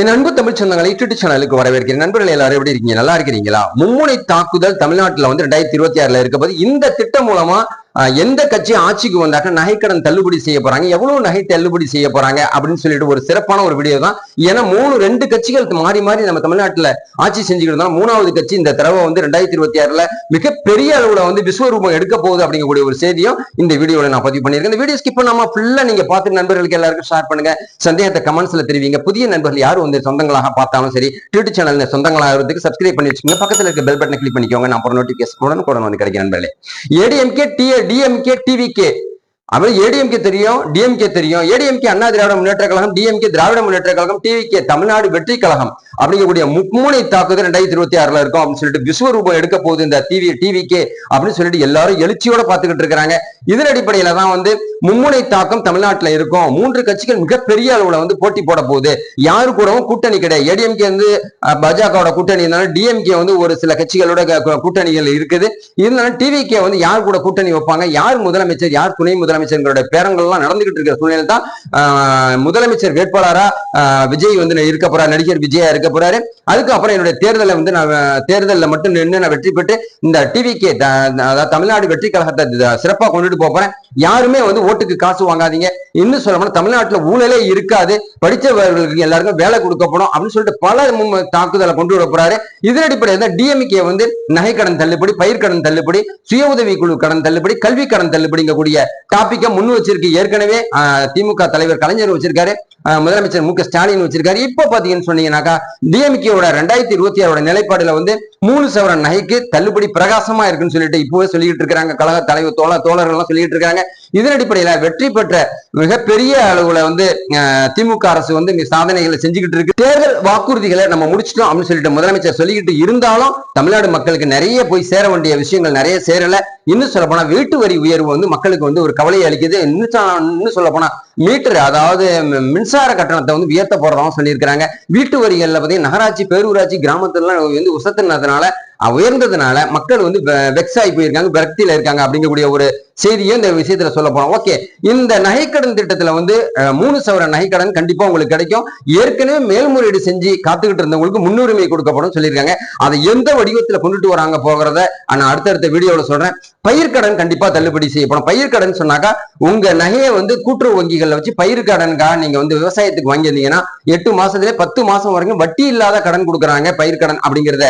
என் அன்பு தமிழ் சொந்தங்களை யூடியூப் சேனலுக்கு வரவேற்கிறேன். நண்பர்கள் எல்லாரும் எப்படி இருக்கீங்க? நல்லா இருக்கிறீங்களா? மும்முனை தாக்குதல் தமிழ்நாட்டில் வந்து ரெண்டாயிரத்தி இருபத்தி ஆறுல இருக்க போது இந்த திட்டம் மூலமா எந்த கட்சி ஆட்சிக்கு வந்தாக்க நகைக்கடன் தள்ளுபடி செய்ய போறாங்க? எவ்வளவு நகை தள்ளுபடி செய்ய போறாங்க? அப்படின்னு சொல்லிட்டு ஒரு சிறப்பான ஒரு வீடியோ தான். ஏன்னா மூணு ரெண்டு கட்சிகள் மாறி மாறி நம்ம தமிழ்நாட்டுல ஆட்சி செஞ்சுக்கிட்டு மூணாவது கட்சி இந்த தடவை வந்து ரெண்டாயிரத்தி இருபத்தி ஆறுல மிகப்பெரிய அளவுல வந்து விஸ்வரூபம் எடுக்க போகுது அப்படிங்கக்கூடிய ஒரு செய்தியும் இந்த வீடியோல நான் பதிவு பண்ணியிருக்கேன். இந்த வீடியோ ஸ்கிப் பண்ணாம ஃபுல்லா நீங்க பார்த்து நண்பர்களுக்கு எல்லாருக்கும் ஷேர் பண்ணுங்க. சந்தேகத்தை கமெண்ட்ஸ்ல தெரிவிங்க. புதிய நண்பர்கள் யாரும் வந்து சொந்தங்களாக பார்த்தாலும் சரி யூடியூப் சேனல் சொந்தங்களாகிறதுக்கு சப்ஸ்கிரைப் பண்ணி வச்சுக்கோங்க. பக்கத்துல இருக்க பெல் பட்டனை கிளிக் பண்ணிக்கோங்க. நான் அப்புறம் நோட்டிபிகேஷன் உடனே கூட வந்து கிடைக்கிறேன் நண்பர்களே. ஏடிஎம்கே டி டிஎம்கே டிவிகே அப்புறம் ஏடிஎம்கே தெரியும் டிஎம்கே தெரியும். ADMK Anna Dravida Munnetra Kazhagam DMK Dravida Munnetra Kazhagam TVK Tamil Nadu Vetri Kazhagam. அப்படிங்கக்கூடிய மும்முனை தாக்குதல் ரெண்டாயிரத்தி இருபத்தி ஆறுல இருக்கும் அப்படின்னு சொல்லிட்டு விஸ்வரூபம் எடுக்க போகுது இந்த டிவி டிவிகே அப்படின்னு சொல்லிட்டு எல்லாரும் எழுச்சியோட பார்த்துக்கிட்டு இருக்கிறாங்க. இதன் அடிப்படையில தான் வந்து மும்முனை தாக்கம் தமிழ்நாட்டுல இருக்கும். மூன்று கட்சிகள் மிகப்பெரிய அளவுல வந்து போட்டி போட போகுது. யாரு கூடவும் கூட்டணி கிடையாது. ஏடிஎம்கே வந்து பாஜகவோட கூட்டணி இருந்தாலும் டிஎம்கே வந்து ஒரு சில கட்சிகளோட கூட்டணிகள் இருக்குது. இருந்தாலும் டிவிகே வந்து யார் கூட கூட்டணி வைப்பாங்க? யார் முதலமைச்சர் யார் துணை முதலமைச்சர்களோட பேரங்கள்லாம் நடந்துகிட்டு இருக்கிற சூழ்நிலை தான் ஆஹ், முதலமைச்சர் வேட்பாளரா விஜய் வந்து இருக்க நடிகர் விஜயா இருக்க இருக்க போறாரு. அதுக்கப்புறம் என்னுடைய தேர்தலை வந்து நான் தேர்தலில் மட்டும் நின்று நான் வெற்றி பெற்று இந்த டிவிகே அதாவது தமிழ்நாடு வெற்றி கழகத்தை சிறப்பாக கொண்டுட்டு போறேன். யாருமே வந்து ஓட்டுக்கு காசு வாங்காதீங்க. இன்னும் சொல்ல போனா தமிழ்நாட்டுல ஊழலே இருக்காது. படித்தவர்களுக்கு எல்லாருக்கும் வேலை கொடுக்கப்படும் அப்படின்னு சொல்லிட்டு பல தாக்குதலை கொண்டு வர போறாரு. இதன் அடிப்படையில் தான் டிஎம்கே வந்து நகைக்கடன் தள்ளுபடி பயிர்க்கடன் தள்ளுபடி சுய உதவி குழு கடன் தள்ளுபடி கல்வி கடன் தள்ளுபடிங்கக்கூடிய டாபிக்கை முன் வச்சிருக்கு ஏற்கனவே திமுக தலைவர் கலைஞர் வச்சிருக்காரு. முதலமைச்சர் மு க ஸ்டாலின் வச்சிருக்காரு. இப்போ பாத்தீங்கன்னு சொன்னீங்கன்னாக்கா டிஎம்கேவோட ரெண்டாயிரத்தி இருபத்தி ஆறோட நிலைப்பாடுல வந்து மூணு சவரன் நகைக்கு தள்ளுபடி பிரகாசமா இருக்குன்னு சொல்லிட்டு இப்பவே சொல்லிட்டு இருக்காங்க கழக தலைவர் தோழ தோழர்கள்லாம் சொல்லிட்டு இருக்காங்க. இதன் அடிப்படையில வெற்றி பெற்ற மிகப்பெரிய அளவுல வந்து திமுக அரசு வந்து சாதனைகளை செஞ்சுக்கிட்டு இருக்கு. தேர்தல் வாக்குறுதிகளை நம்ம முடிச்சிட்டோம் அப்படின்னு சொல்லிட்டு முதலமைச்சர் சொல்லிக்கிட்டு இருந்தாலும் தமிழ்நாடு மக்களுக்கு நிறைய போய் சேர வேண்டிய விஷயங்கள் நிறைய சேரல. இன்னும் சொல்ல போனா வீட்டு வரி உயர்வு வந்து மக்களுக்கு வந்து ஒரு கவலையை அளிக்குது. இன்னும் இன்னும் சொல்ல போனா மீட்டர் அதாவது மின்சார கட்டணத்தை வந்து உயர்த்த போறதாகவும் சொல்லியிருக்கிறாங்க. வீட்டு வரிகள்ல பார்த்தீங்கன்னா நகராட்சி பேரூராட்சி கிராமத்துலாம் வந்து உசத்துனதுனால உயர்ந்ததுனால மக்கள் வந்து வெக்ஸ் ஆகி போயிருக்காங்க விரக்தியில இருக்காங்க அப்படிங்கக்கூடிய ஒரு செய்தியும் இந்த விஷயத்துல சொல்ல போனோம் ஓகே. இந்த நகைக்கடன் திட்டத்துல வந்து மூணு சவர நகைக்கடன் கண்டிப்பா உங்களுக்கு கிடைக்கும். ஏற்கனவே மேல்முறையீடு செஞ்சு காத்துக்கிட்டு இருந்தவங்களுக்கு முன்னுரிமை கொடுக்கப்படும் சொல்லியிருக்காங்க. அதை எந்த வடிவத்துல கொண்டுட்டு வராங்க போகிறத நான் அடுத்தடுத்த வீடியோவில் சொல்றேன். பயிர்க்கடன் கண்டிப்பா தள்ளுபடி செய்யப்படும். பயிர்க்கடன் சொன்னாக்கா உங்க நகையை வந்து கூட்டுறவு வங்கிகள்ல வச்சு பயிர்க்கடனுக்காக நீங்க வந்து விவசாயத்துக்கு வாங்கியிருந்தீங்கன்னா எட்டு மாசத்துல பத்து மாசம் வரைக்கும் வட்டி இல்லாத கடன் கொடுக்குறாங்க பயிர்க்கடன் அப்படிங்கிறத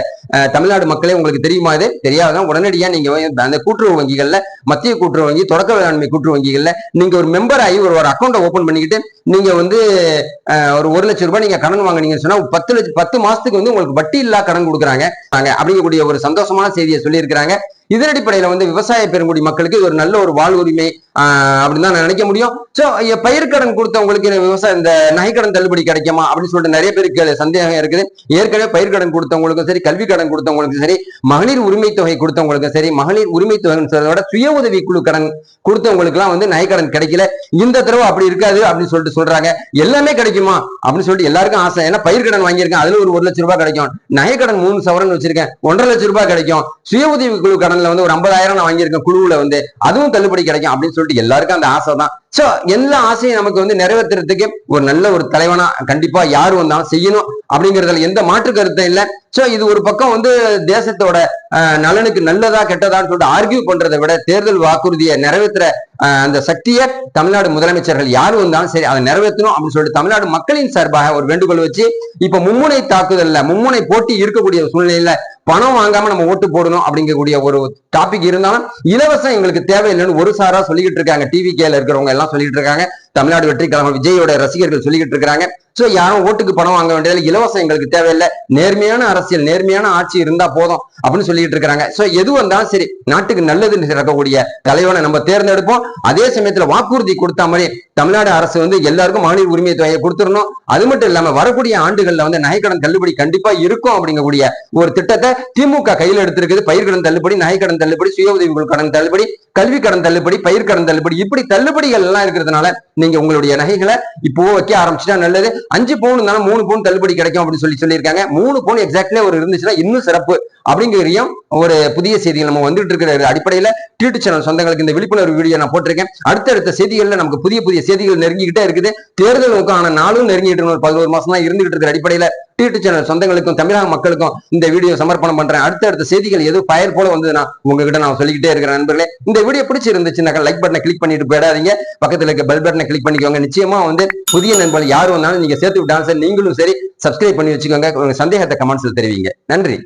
தமிழ்நாடு மக்களே உங்களுக்கு தெரியுமா இது? தெரியாதான் உடனடியா நீங்க அந்த கூட்டுறவு வங்கிகள்ல மத்திய கூட்டுறவு வங்கி தொடக்க வேளாண்மை கூட்டுறவு வங்கிகள்ல நீங்க ஒரு மெம்பர் ஆகி ஒரு ஒரு அக்கௌண்ட்டை ஓபன் பண்ணிக்கிட்டு நீங்க வந்து ஒரு ஒரு லட்சம் ரூபாய் நீங்க கடன் வாங்குனீங்கன்னு சொன்னா பத்து லட்சம் பத்து மாசத்துக்கு வந்து உங்களுக்கு வட்டி இல்லா கடன் கொடுக்குறாங்க. அப்படிங்கக்கூடிய ஒரு சந்தோஷமான செய்தியை சொல்லியிருக்கிறாங்க. இதன் அடிப்படையில வந்து விவசாய பெருங்குடி மக்களுக்கு இது ஒரு நல்ல ஒரு வாழ் உரிமை அப்படின்னு தான் நான் நினைக்க முடியும். சோ பயிர்க்கடன் கொடுத்தவங்களுக்கு விவசாய இந்த நகைக்கடன் தள்ளுபடி கிடைக்குமா அப்படின்னு சொல்லிட்டு நிறைய பேருக்கு சந்தேகம் இருக்குது. ஏற்கனவே பயிர்க்கடன் கொடுத்தவங்களுக்கும் சரி கல்வி கடன் கொடுத்தவங்களுக்கும் சரி மகளிர் உரிமை தொகை கொடுத்தவங்களுக்கும் சரி மகளிர் உரிமை தொகைன்னு சொல்றத விட சுய உதவி குழு கடன் கொடுத்தவங்களுக்குலாம் வந்து நகைக்கடன் கிடைக்கல. இந்த தடவை அப்படி இருக்காது அப்படின்னு சொல்லிட்டு சொல்றாங்க. எல்லாமே கிடைக்குமா அப்படின்னு சொல்லிட்டு எல்லாருக்கும் ஆசை. ஏன்னா பயிர்க்கடன் வாங்கியிருக்கேன் அதுல ஒரு ஒரு லட்சம் ரூபாய் கிடைக்கும். நகைக்கடன் மூணு சவரன் வச்சிருக்கேன் ஒன்றரை லட்சம் ரூபாய் கிடைக்கும். சுய உதவி குழு கடன் கடன்ல வந்து ஒரு ஐம்பதாயிரம் நான் வாங்கியிருக்கேன் குழுவுல வந்து. அதுவும் தள்ளுபடி கிடைக்கும் அப்படின்னு சொல்லிட்டு எல்லாருக்கும் அந்த ஆசை தான். சோ எல்லா ஆசையும் நமக்கு வந்து நிறைவேற்றுறதுக்கு ஒரு நல்ல ஒரு தலைவனா கண்டிப்பா யார் வந்தாலும் செய்யணும் அப்படிங்கிறதுல எந்த மாற்று கருத்தும் இல்லை. சோ இது ஒரு பக்கம் வந்து தேசத்தோட நலனுக்கு நல்லதா கெட்டதான்னு சொல்லிட்டு ஆர்கியூ பண்றதை விட தேர்தல் வாக்குறுதியை நிறைவேற்ற அந்த சக்தியை தமிழ்நாடு முதலமைச்சர்கள் யாரும் வந்தாலும் சரி அதை நிறைவேற்றணும் அப்படின்னு சொல்லிட்டு தமிழ்நாடு மக்களின் சார்பாக ஒரு வேண்டுகோள் வச்சு இப்ப மும்முனை தாக்குதல்ல மும்முனை போட்டி இருக்கக்கூடிய சூழ்நிலையில பணம் வாங்காம நம்ம ஓட்டு போடணும் அப்படிங்கக்கூடிய ஒரு டாபிக் இருந்தாலும் இலவசம் எங்களுக்கு தேவையில்லைன்னு ஒரு சாரா சொல்லிக்கிட்டு இருக்காங்க. டிவி கேல இருக்கிறவங்க எல்லாம் சொல்லிட்டு இருக்காங்க. தமிழ்நாடு வெற்றி கழகம் விஜயோட ரசிகர்கள் சொல்லிக்கிட்டு இருக்கிறாங்க. சோ யாரும் ஓட்டுக்கு பணம் வாங்க வேண்டியதில்லை. இலவசம் எங்களுக்கு தேவையில்லை. நேர்மையான அரசியல் நேர்மையான ஆட்சி இருந்தா போதும் அப்படின்னு சொல்லிட்டு இருக்காங்க சோ எது வந்தாலும் சரி நாட்டுக்கு நல்லதுன்னு இருக்கக்கூடிய தலைவனை நம்ம தேர்ந்தெடுப்போம். அதே சமயத்துல வாக்குறுதி கொடுத்த மாதிரி தமிழ்நாடு அரசு வந்து எல்லாருக்கும் மாநில உரிமை தொகையை கொடுத்துடணும். அது மட்டும் இல்லாம வரக்கூடிய ஆண்டுகள்ல வந்து நகைக்கடன் தள்ளுபடி கண்டிப்பா இருக்கும் அப்படிங்கக்கூடிய ஒரு திட்டத்தை திமுக கையில் எடுத்திருக்குது. பயிர்கடன் தள்ளுபடி நகைக்கடன் தள்ளுபடி சுய உதவி கடன் தள்ளுபடி கல்வி கடன் தள்ளுபடி பயிர்கடன் தள்ளுபடி இப்படி தள்ளுபடிகள் எல்லாம் இருக்கிறதுனால நீங்க உங்களுடைய நகைகளை இப்போ வைக்க ஆரம்பிச்சுட்டா நல்லது. அஞ்சு பவுன் இருந்தாலும் மூணு பவுன் தள்ளுபடி கிடைக்கும் அப்படின்னு சொல்லி சொல்லியிருக்காங்க. மூணு பவுன் எக்ஸாக்ட் ஒரு இருந்துச்சுன்னா இன்னும் சிறப்பு அப்படிங்கிறையும் ஒரு புதிய செய்திகள் நம்ம வந்துட்டு இருக்கிற அடிப்படையில டியூட் சேனல் சொந்தங்களுக்கு இந்த விழிப்புணர்வு வீடியோ நான் போட்டிருக்கேன். அடுத்தடுத்த செய்திகள்ல நமக்கு புதிய புதிய செய்திகள் நெருங்கிக்கிட்டே இருக்குது. தேர்தலுக்கான நாளும் நெருங்கிட்டு ஒரு பதினோரு மாசம் தான் இருந்துகிட்டு இருக்கிற அடிப்படையில டியூட் சேனல் சொந்தங்களுக்கும் தமிழக மக்களுக்கும் இந்த வீடியோ சமர்ப்பணம் பண்றேன். அடுத்தடுத்த செய்திகள் எது பயர் போல வந்ததுன்னா நான் உங்ககிட்ட நான் சொல்லிக்கிட்டே இருக்கிறேன் நண்பர்களே. இந்த வீடியோ பிடிச்சிருந்துச்சுனாக்கா லைக் பட்டனை கிளிக் பண்ணிட்டு போயிடாதீங்க. பக்கத்துல இருக்க பெல் பட்டனை கிளிக் பண்ணிக்கோங்க. நிச்சயமா வந்து புதிய நண்பர்கள் யார் வந்தாலும் நீங்க சேர்த்து விட்டாலும் சரி நீங்களும் சரி சப்ஸ்கிரைப் பண்ணி வச்சுக்கோங்க. உங்க சந்தேகத்தை கமெண்ட்ஸ்ல தெரிவிங்க. நன்றி.